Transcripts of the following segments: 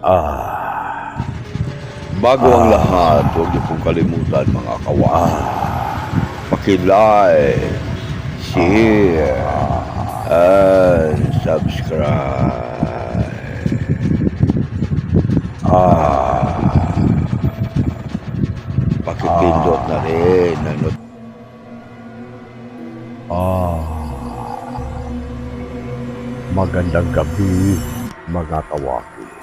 Ah. Bago ang lahat, huwag niyo pong kalimutan mga kawan. Pakilike, share, and subscribe. Ah. Pakipindot na rin ang not- Ah. Magandang gabi, mga kawaki.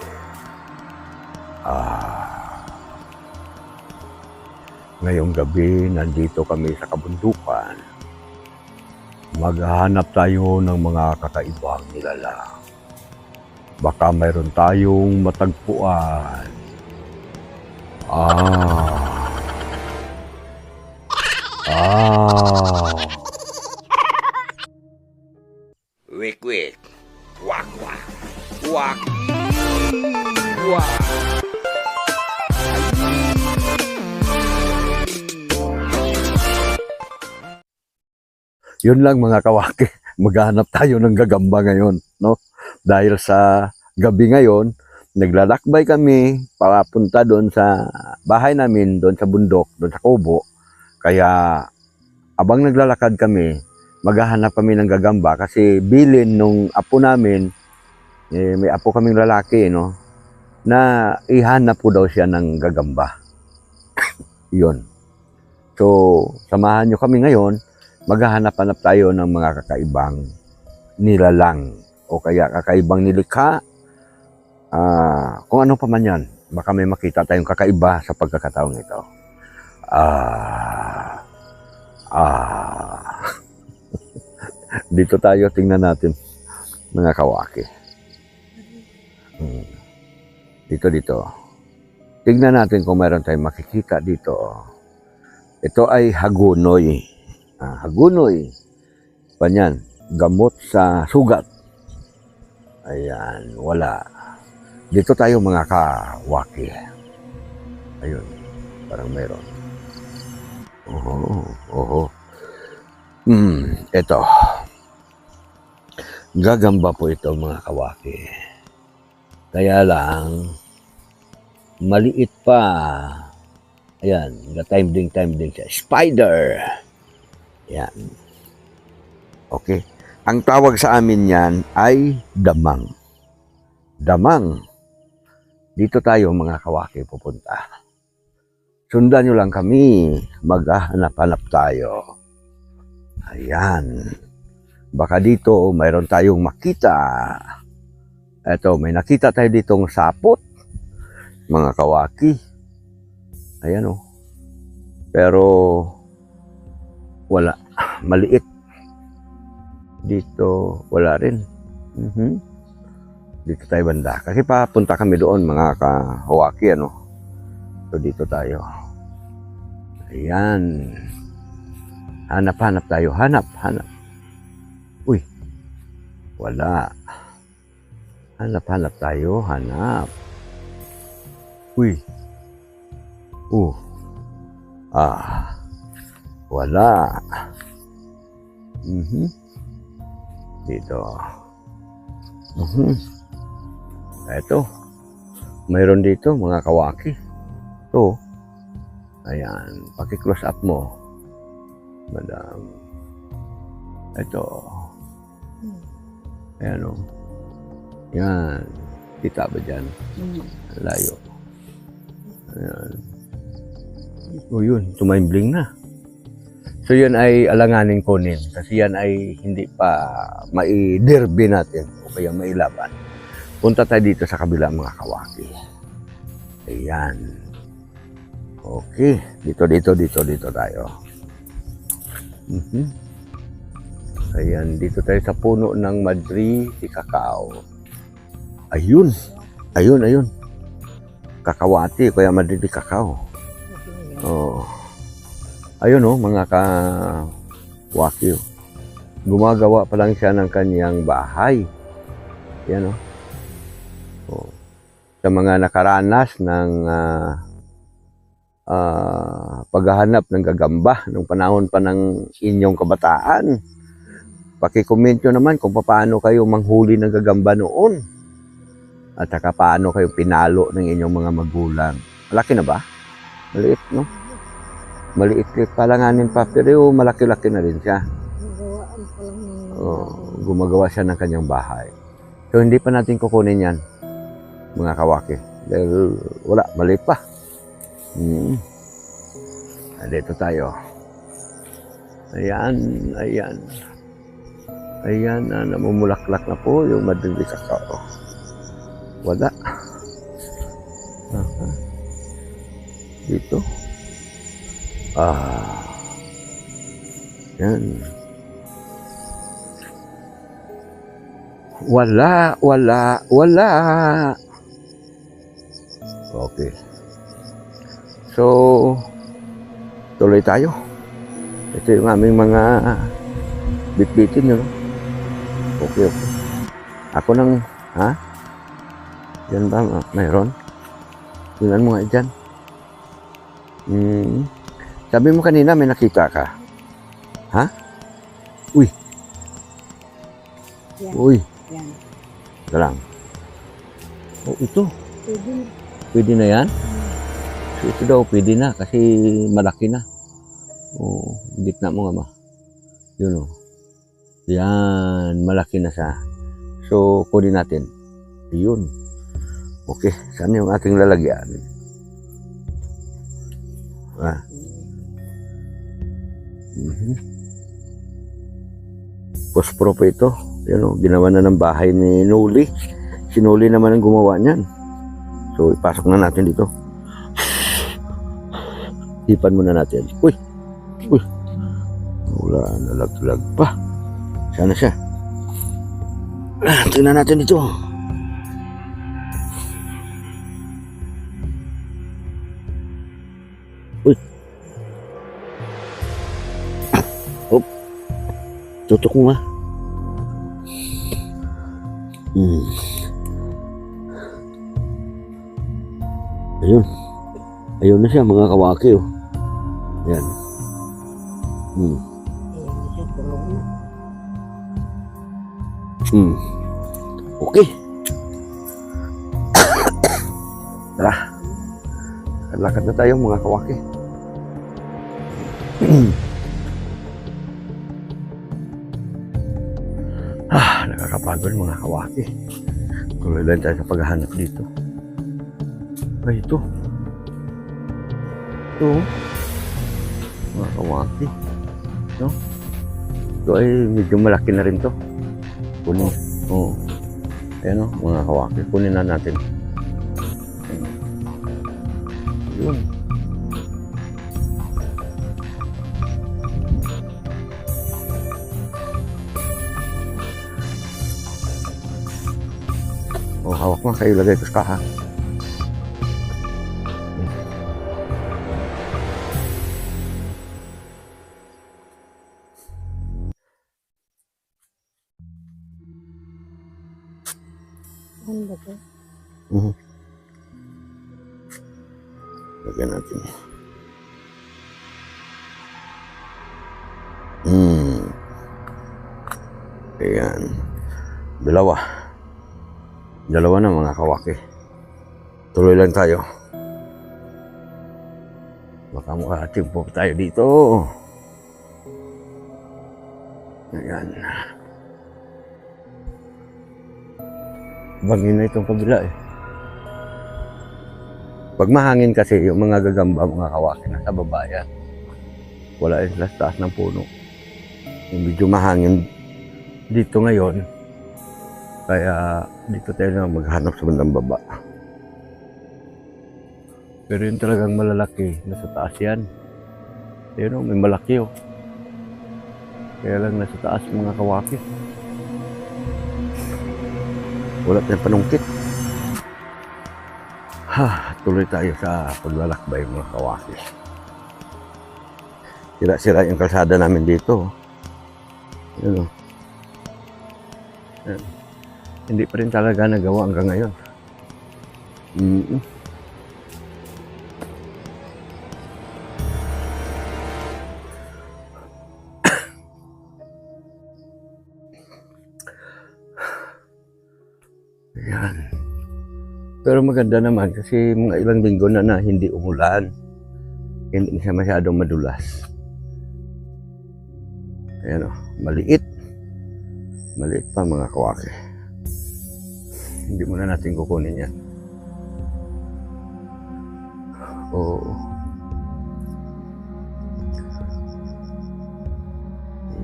Ngayong gabi, nandito kami sa kabundukan. Maghahanap tayo ng mga kakaibang nilalang. Baka mayroon tayong matagpuan. Ah. Ah. Yun lang mga kawaki, maghahanap tayo ng gagamba ngayon, no? Dahil sa gabi ngayon, naglalakbay kami papunta doon sa bahay namin, doon sa bundok, doon sa Kubo. Kaya abang naglalakad kami, maghahanap kami ng gagamba kasi bilin nung apo namin, eh, may apo kaming lalaki, no? Na ihanap ko daw siya ng gagamba. yun. So, samahan nyo kami ngayon maghahanap-hanap tayo ng mga kakaibang nilalang o kaya kakaibang nilikha. Ah, kung ano pa man yan, baka may makita tayong kakaiba sa pagkakataong ito. Ah, ah, dito tayo, tingnan natin mga kawaki. Hmm. Dito, dito. Tingnan natin kung meron tayong makikita dito. Ito ay hagunoy ah, hagunoy. Panyan, gamot sa sugat. Ayan, wala. Dito tayo mga kawaki. Ayun, parang mayroon. Oho, oho. Hmm, ito. Gagamba po ito mga kawaki. Kaya lang, maliit pa. Ayan, time ding time ding siya. Spider! Yan. Okay. Ang tawag sa amin yan ay damang. Damang. Dito tayo mga kawaki pupunta. Sundan nyo lang kami. Maghahanap-hanap tayo. Ayan. Baka dito mayroon tayong makita. Eto, may nakita tayo ditong sapot. Mga kawaki. Ayan o. Pero wala. Maliit. Dito, wala rin. Mhm. Dito tayo banda. Kasi papunta kami doon, mga ka-Hawaki, ano. So, dito tayo. Ayan. Hanap-hanap tayo. Hanap, hanap. Uy. Wala. Hanap-hanap tayo. Hanap. Uy. Uh. Ah. Wala. Mhm. Dito. Mhm. Ito. Mayroon dito mga kawaki. Ito. Ayan. Paki-close up mo. Madam. Ito. Ayan o. Yan. Kita ba dyan? Layo. Ayan. O yun, tumaimbling na. So yun ay alanganin kunin kasi yan ay hindi pa maiderby natin o kaya mailaban. Punta tayo dito sa kabila mga kawaki. Ayan. Okay. Dito, dito, dito, dito tayo. Mhm. Ayan, dito tayo sa puno ng Madri si Kakao. Ayun. Ayun, ayun. Kakawati, kaya Madri si Kakao. Oh. Ayun oh, mga ka wakil. Gumagawa pa lang siya ng kanyang bahay. Yan oh. oh. Sa mga nakaranas ng ah, ah, paghahanap ng gagamba nung panahon pa ng inyong kabataan. Paki-comment nyo naman kung paano kayo manghuli ng gagamba noon. At saka paano kayo pinalo ng inyong mga magulang. Malaki na ba? Maliit, no? Maliit pa langanin pa, pero malaki-laki na rin siya. Nagawaan pa lang ng Oh, gumagawa siya ng kanyang bahay. So, hindi pa natin kukunin yan, mga kawaki. Dahil wala, maliit pa. Hmm. Ah, Dito tayo. Ayan, ayan. Ayan na, namumulaklak na po yung madindi kakao. Wala. Aha. Dito. Ah. Yan. Wala, wala, wala. Okay. So, tuloy tayo. Ito yung aming mga bitbitin, no? Okay, okay. Ako nang, ha? Yan ba? ma- Mayroon? Tingnan mo nga dyan. Hmm. Sabi mo kanina may nakita ka. Ha? Uy, Yan, uy. yan. Ito lang. Oh, ito. Pwede. Pwede na yan? So, ito daw, pwede na kasi malaki na. Oh, gitna mo nga ma. Yun oh. Yan, malaki na siya. So, kunin natin. Yun. Okay, saan yung ating lalagyan? Ah. Mhm. Pospro pa ito. Yan oh, ginawa na ng bahay ni Nuli. Si Nuli naman ang gumawa niyan. So, ipasok na natin dito. Hipan muna natin. Uy! Uy! Wala, nalaglag pa. Sana siya. Ah, tingnan natin ito. Mo nga. Hmm. Ayun. Ayun na siya, mga kawaki, oh. Yan. Hmm. Hmm. Okay. Tara. Lakad na tayo, mga kawaki. ah, nakakapagod mga kawaki. Tuloy lang tayo sa paghahanap dito. Ay, ito. Ito. oh. Mga kawaki. No? Ito ay medyo malaki na rin to. Kunin. Oo. Ayan o, mga kawaki. Kunin na natin. Yun. Kayo lagay ko sa kaha. Lagyan natin. Hmm. Ayan. Dalawa. Dalawa na mga kawaki. Tuloy lang tayo. Baka makating po tayo dito. Ayan. Bangin na itong kabila eh. Pag mahangin kasi, yung mga gagamba, mga kawaki nasa baba yan. Wala sa taas ng puno. Yung medyo mahangin dito ngayon. Kaya dito tayo na maghanap sa bandang baba. Pero yung talagang malalaki, nasa taas yan. Ayun o, may malaki o. Kaya lang nasa taas mga kawaki. Wala tayong panungkit. Ha, tuloy tayo sa paglalakbay mga kawaki. Sira-sira yung kalsada namin dito. Yun o. Yan. Hindi pa rin talaga nagawa hanggang ngayon. Mm Yan. Pero maganda naman kasi mga ilang linggo na na hindi umulan. Hindi siya masyadong madulas. Ayan o, maliit. Maliit pa mga kawaki. Hindi muna natin kukunin yan. Oo.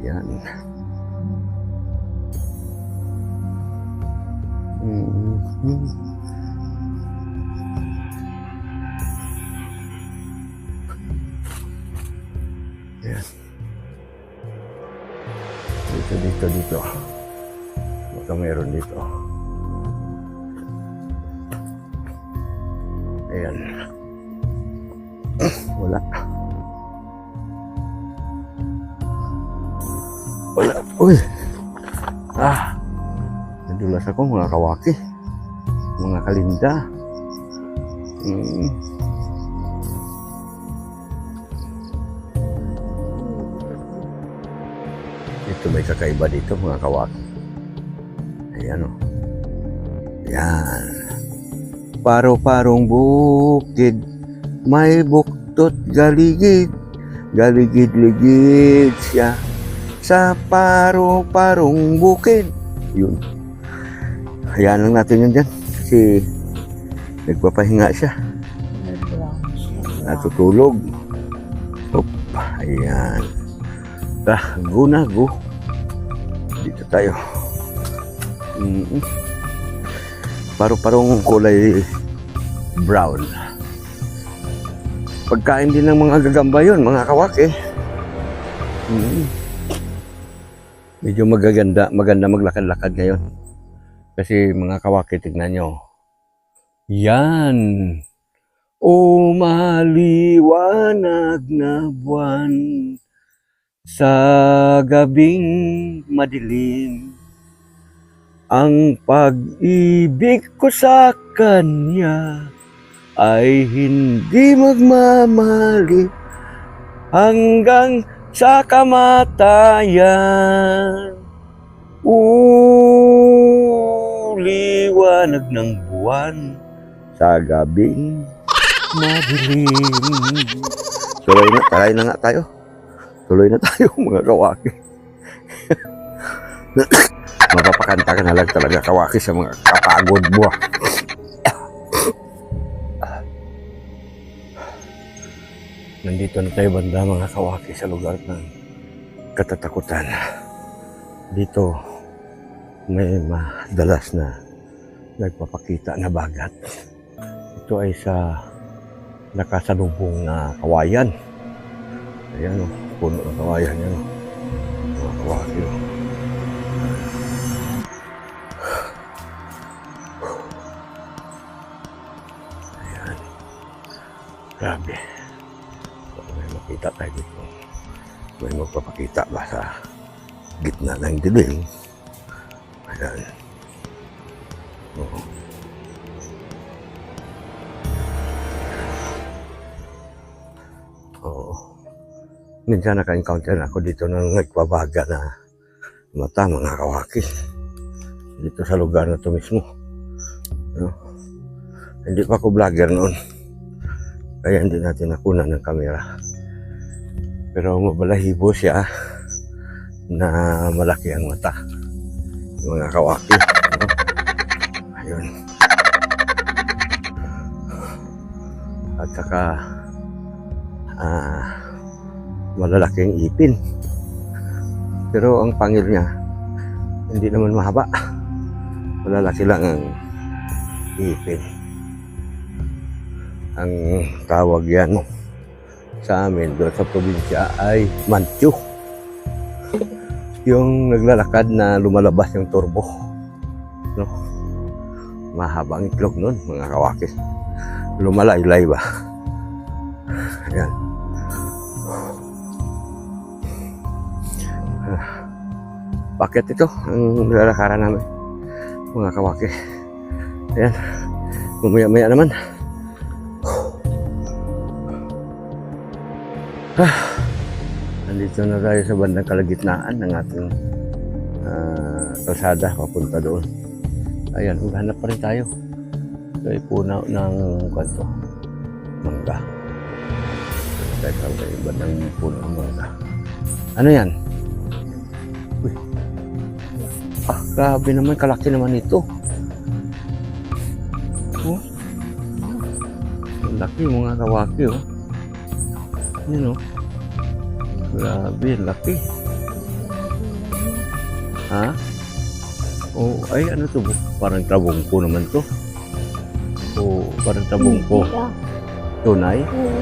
Yan. Mhm. Yan. Dito, dito, dito. Baka meron dito. Ayan. Wala. Wala. Uy! Ah! Nadulas ako mga kawaki. Mga kalinda. Mm. Ito may kakaiba dito mga kawaki. Ayan o. Yan. Paro-parong bukid. May buktot galigid. Galigid-ligid siya. Sa paro-parong bukid. Yun. Hayaan lang natin yun dyan. Kasi nagpapahinga siya. Natutulog. Op, ayan. Tara, go go. Dito tayo. Mm Paro-parong kulay brown. Pagkain din ng mga gagamba yun, mga kawak eh. Mm. Medyo magaganda, maganda maglakad-lakad ngayon. Kasi mga kawaki, tignan nyo. Yan. O maliwanag na buwan sa gabing madilim ang pag-ibig ko sa kanya ay hindi magmamali hanggang sa kamatayan. O liwanag ng buwan sa gabing madilim. Tuloy na, taray na nga tayo. Tuloy na tayo mga kawaki. Mapapakanta ka na lang talaga kawaki sa mga kapagod mo. Nandito na tayo banda mga kawaki sa lugar ng katatakutan. Dito may madalas na nagpapakita na bagat. Ito ay sa nakasalubong na kawayan. Ayan o, puno ng kawayan yan o. Mga kawaki o. gitna ng dilim. Ayan. Oo. Oo. Minsan naka-encounter ako dito ng nagbabaga na mata, mga kawaki. Dito sa lugar na to mismo. No? Hindi pa ako vlogger noon. Kaya hindi natin nakunan ng kamera. Pero mabalahibo siya na malaki ang mata. Yung mga kawaki. Ayun. At saka ah, malalaking ipin. Pero ang pangil niya, hindi naman mahaba. Malalaki lang ang ipin. Ang tawag yan sa amin doon sa probinsya ay manchu. Yung naglalakad na lumalabas yung turbo. No? Mahabang itlog nun, mga kawakis. Lumalaylay ba? Ayan. Bakit ito ang nilalakaran namin mga kawaki. Ayan. Mamaya-maya naman. Ah, nandito na tayo sa bandang kalagitnaan ng ating ah, kalsada papunta doon. Ayan, maghanap pa rin tayo Ito ay puno ng kanto. Mangga. Kahit ang iba ng puno ng mangga. Ano yan? Uy. Ah, grabe naman. Kalaki naman ito. Oh. Ang laki mga kawaki oh. Yun oh. Grabe, laki. Ha? Oh, ay ano to? Parang tabungko naman to. Oh, parang tabungko. Siya. Tunay? Oo.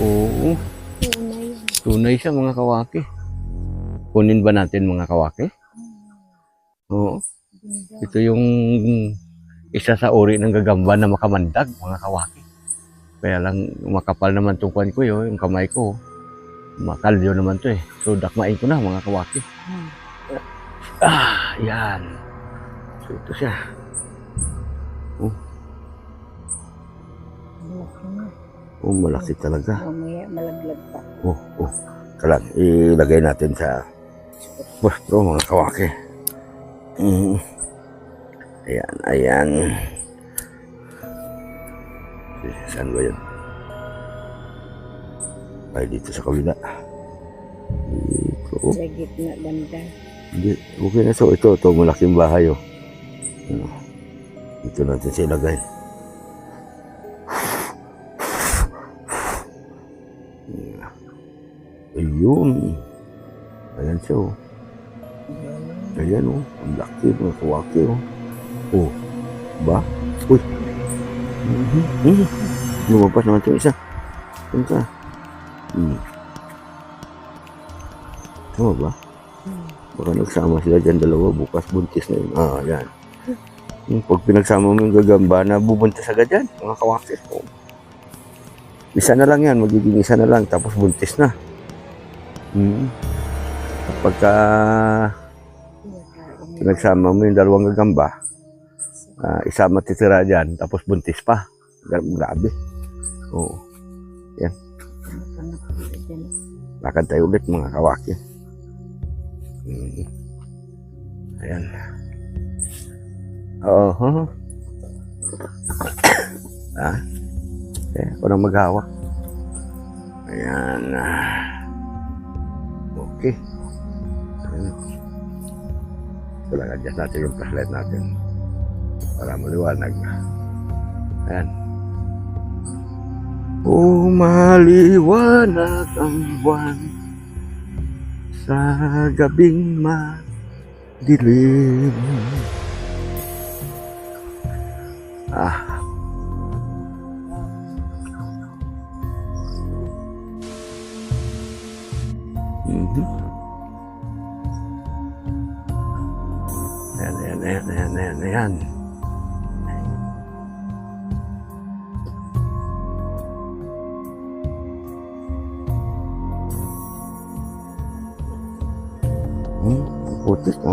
Oo. Tunay. Tunay siya mga kawaki. Kunin ba natin mga kawaki? Oo. Ito yung isa sa uri ng gagamba na makamandag, mga kawaki. Kaya lang makapal naman itong kwan ko yun, yung kamay ko. Makalyo naman to eh. So dakmain ko na mga kawaki. Hmm. Ah, yan. So ito siya. Malaki na. Oh, malaki talaga. Mamaya malaglag pa. Oh, oh. Kalang, ilagay natin sa pwesto mga kawaki. Mm. Ayan, ayan. Saan ba yun? Ay, dito sa kabila. Dito. Oh, Sa gitna banda. Hindi, okay na so. Ito, ito, malaking bahay, oh. Ano? Dito natin siya ilagay. Ayun. Ayan siya, oh. Ayan, oh. Ang laki, mga kawaki, oh. Oh. Ba? Uy. Mhm. Mhm. Lumabas naman itong isa. Ka? Hmm. Tama ba? Baka nagsama sila dyan dalawa, bukas buntis na yun. Ah, yan. Yung pag pinagsama mo yung gagamba na bubuntis agad yan, mga kawakis. Oh. Isa na lang yan, magiging isa na lang, tapos buntis na. Hmm. Kapag ka pinagsama mo yung dalawang gagamba, ah, isa matitira dyan, tapos buntis pa. Gra- Grabe. Oo. Lakad tayo ulit mga kawaki. Hmm. Ayan. Oo. huh? ah. Eh, ako nang maghawak. Ayan. Okay. Ayan. Talaga, adjust natin yung flashlight natin. Para maliwanag. Ayan. Oh, maliwanag ang buwan sa gabing madilim. Ah. Mhm. Ayan, ayan, ayan, ayan, ayan,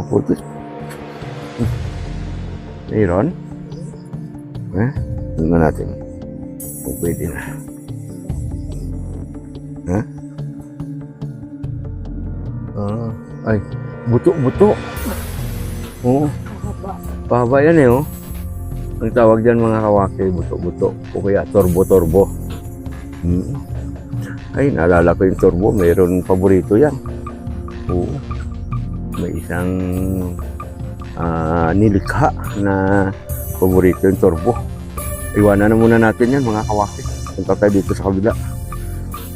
Hmm. Mayroon? Eh, tingnan natin. Kung pwede na. Ha? Ah, ay, buto-buto. Haba. pahaba yan eh, oh. Ang tawag dyan mga kawaki, buto-buto. O kaya torbo-torbo. Hmm. Ay, naalala ko yung torbo. Mayroon paborito yan. Oo. May isang ah, nilikha na paborito yung torbo. Iwanan na muna natin yan mga kawaki. Punta tayo dito sa kabila.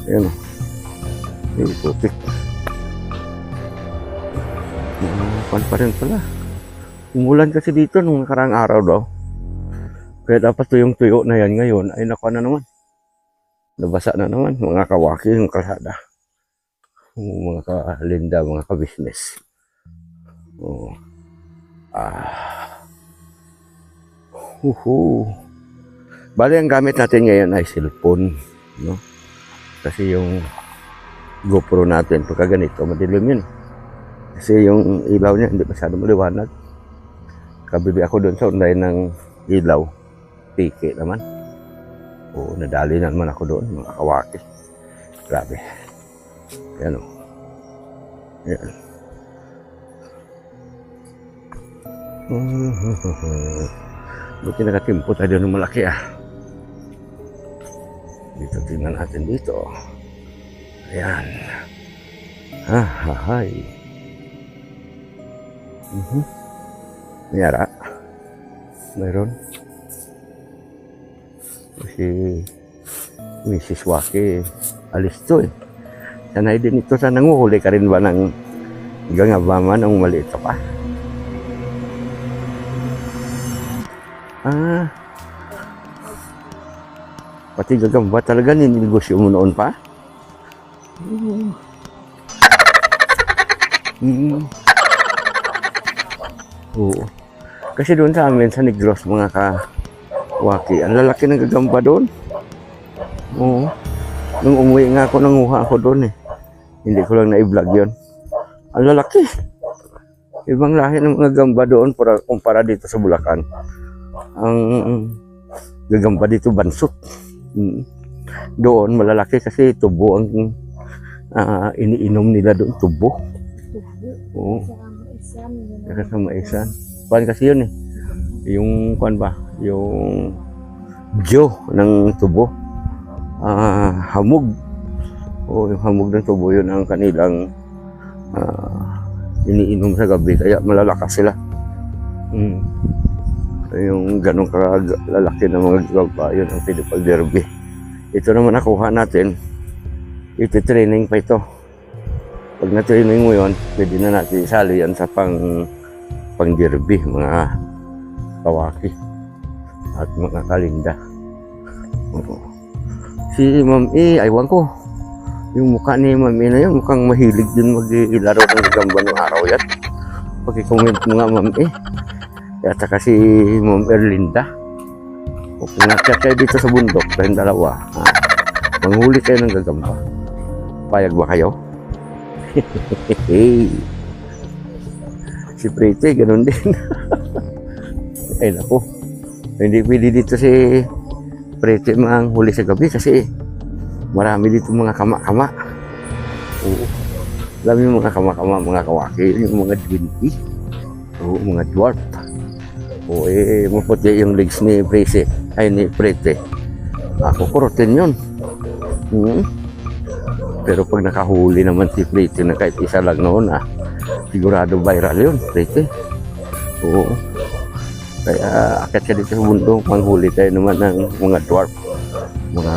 Ayan o. Yung putik. Mga pa rin pala. Umulan kasi dito nung nakarang araw daw. Kaya dapat tuyong-tuyo na yan ngayon. Ay nakuha na naman. Nabasa na naman mga kawaki yung kalsada. Mga kalinda, mga ka-business. Oo. Ah. Uhu. Bali, ang gamit natin ngayon ay cellphone. No? Kasi yung GoPro natin, pagka ganito, madilim yun. Kasi yung ilaw niya, hindi masyado maliwanag. Kabili ako doon sa online ng ilaw. Tiki naman. Oo, nadali na naman ako doon, mga kawaki. Grabe. Yan o. Yan. Buti nakatimpo tayo ng malaki ah. Dito tingnan natin dito. Ayan. Ah, hahay. Mhm. Mayara. Mayroon. Si Mrs. Waki alis to eh. Sanay din ito sa nanguhuli ka rin ba ng gangabama ng maliit ka pa? Ah. Pati gagamba talaga ninegosyo mo noon pa? Hmm. Oo. Kasi doon sa amin, sa Negros, mga ka-waki, ang lalaki ng gagamba doon. Oo. Nung umuwi nga ako, nanguha ako doon eh. Hindi ko lang na-vlog yun. Ang lalaki. Ibang lahi ng mga gamba doon para kumpara dito sa Bulacan. Ang gagamba dito bansot. Mm. Doon malalaki kasi tubo ang ah, iniinom nila doon, tubo. Oo. Saka sa maisan. Kuan kasi yun eh. Yung kuan ba? Yung Diyo ng tubo. Ah, hamog. O yung hamog ng tubo yun ang kanilang ah, iniinom sa gabi. Kaya malalakas sila. Mm. Yung ganong kalalaki ng mga gaba, yun ang pinipal derby. Ito naman nakuha natin. Ito training pa ito. Pag na-training mo yun, pwede na natin isali yan sa pang pang derby, mga kawaki at mga kalinda. Oo. Si Ma'am E, aywan ko. Yung mukha ni Ma'am E na yun, mukhang mahilig din maglaro ng gamba ng araw yan. Pag-comment mo nga Ma'am E. At saka si Ma'am Erlinda. Nakyat kayo dito sa bundok, kayong dalawa, ha, manghuli kayo ng gagamba. Payag ba kayo? Si Prete, ganun din. Ay, naku. Hindi pwede dito si Prete mang huli sa gabi kasi marami dito mga kama-kama. Oo. Alam mga kama-kama, mga kawaki, yung mga dwinty. Oo, mga dwarf. Oo, eh, maputi yung legs ni Prete. Ay, ni Prete. Ako, kurutin yun. Hmm. Pero pag nakahuli naman si Prete na kahit isa lang noon, ah, sigurado viral yun, Prete. Oo. Kaya akit ka dito sa bundok, manghuli tayo naman ng mga dwarf. Mga,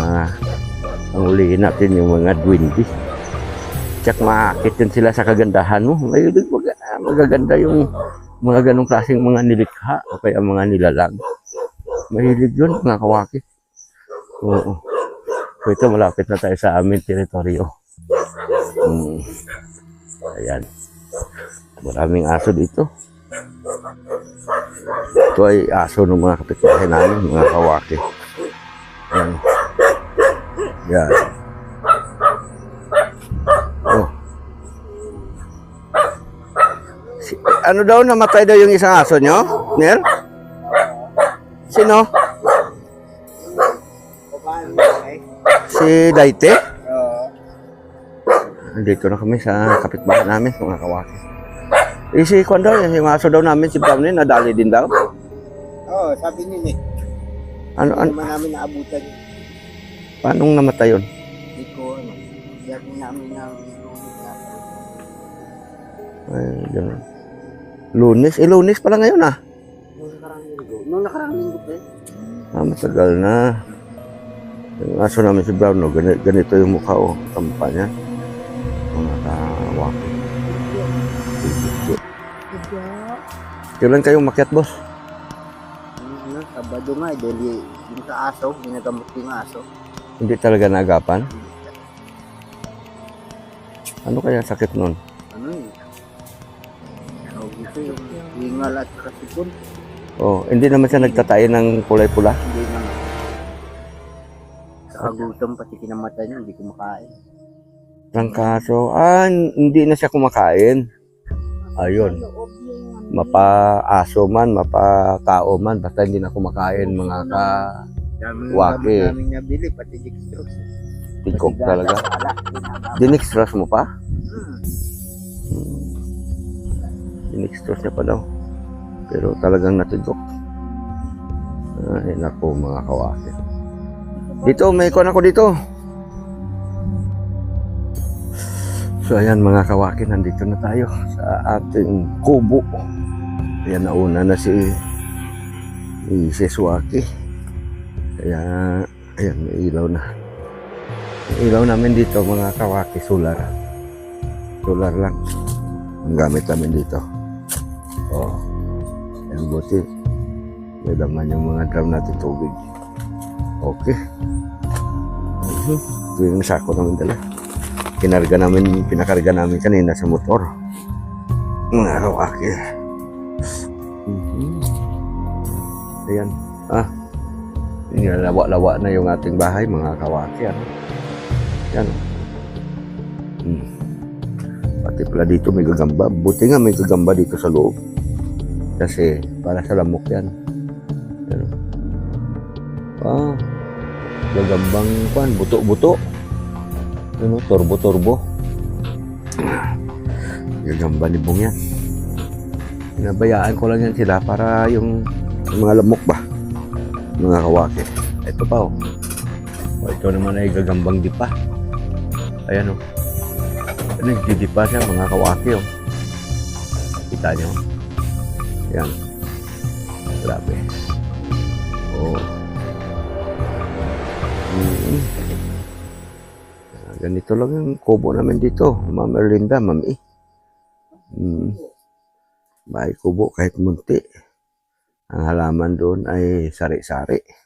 manghulihin natin yung mga dwindy. Tsak maakit din sila sa kagandahan mo. Ah, magaganda yung mga ganong klaseng mga nilikha o kaya mga nilalang. Mahilig yun, mga kawaki. Oo. So ito, malapit na tayo sa aming teritoryo. Hmm. Ayan. Maraming aso dito. Ito ay aso ng mga kapitbahay namin, mga kawaki. Ayan. Yan. Oh. Si- ano daw, namatay daw yung isang aso nyo? Ner? Sino? Si Daite? Nandito na kami sa kapitbahay namin, mga kawaki. Eh, si Kwan daw, yung aso daw namin, si Brownie, nadali din daw. Oo, sabi niya eh. Ano, Ano man namin naabutan. paano namatay yun? Hindi ko, ano. Sabi namin ng lumit na. Ay, ganun. Lunes? Eh, lunes pala ngayon ah. Nung nakarang linggo. Nung nakarang linggo pa eh. Ah, matagal na. Yung aso namin si Brown, no, ganito, ganito yung mukha, oh, tampa niya. Mga kawaki. Kailan kayo makiat, boss? Ano, Sabado nga eh. Dahil yung sa aso, ginagamot yung aso. Hindi talaga naagapan? Ano kaya sakit nun? Ito yung hingal at kasipon. Oh, hindi naman siya nagtatae ng kulay pula. Hindi naman. Sa kagutom pati kinamatay niya, hindi kumakain. Trangkaso. Ah, hindi na siya kumakain. Ayun. Mapa-aso man, mapa-tao man, basta hindi na kumakain mga ka Dami Waki. namin nabili, pati dextrose. Pati talaga. Dinextrose mo pa? Dinextrose niya pa daw. Pero talagang natigok. Ay, naku mga kawaki. Dito, may kon ako dito. So ayan mga kawaki, nandito na tayo sa ating kubo. Ayan, nauna na si si Seswaki. Kaya, ayan, may ilaw na. Yung ilaw namin dito mga kawaki, solar. Solar lang. Ang gamit namin dito. Oh. Ayan, buti. May laman yung mga drum natin tubig. Okay. Mhm. Ito yung sako namin dala. Kinarga namin, pinakarga namin kanina sa motor. Mga kawaki. Mhm. Ayan. Ah. Lawa-lawa na yung ating bahay, mga kawaki. Ano? Yan. Hmm. Pati pala dito may gagamba. Buti nga may gagamba dito sa loob. Kasi para sa lamok yan. Yan. Ah. Gagambang kwan, buto-buto. Ano, torbo-torbo. Gagamba ni Bong yan. Pinabayaan ko lang yan sila para yung, mga lamok ba? Mga kawaki. Ito pa oh. oh ito naman ay gagambang dipa. Ayan oh. Nagdidipa siya mga kawaki oh. Kita niyo. Yan. Grabe. Oh. Mm. Ah, Ganito lang yung kubo namin dito. Ma'am Erlinda, Ma'am E. Mm. Bahay kubo kahit munti. Ang halaman doon ay sari-sari.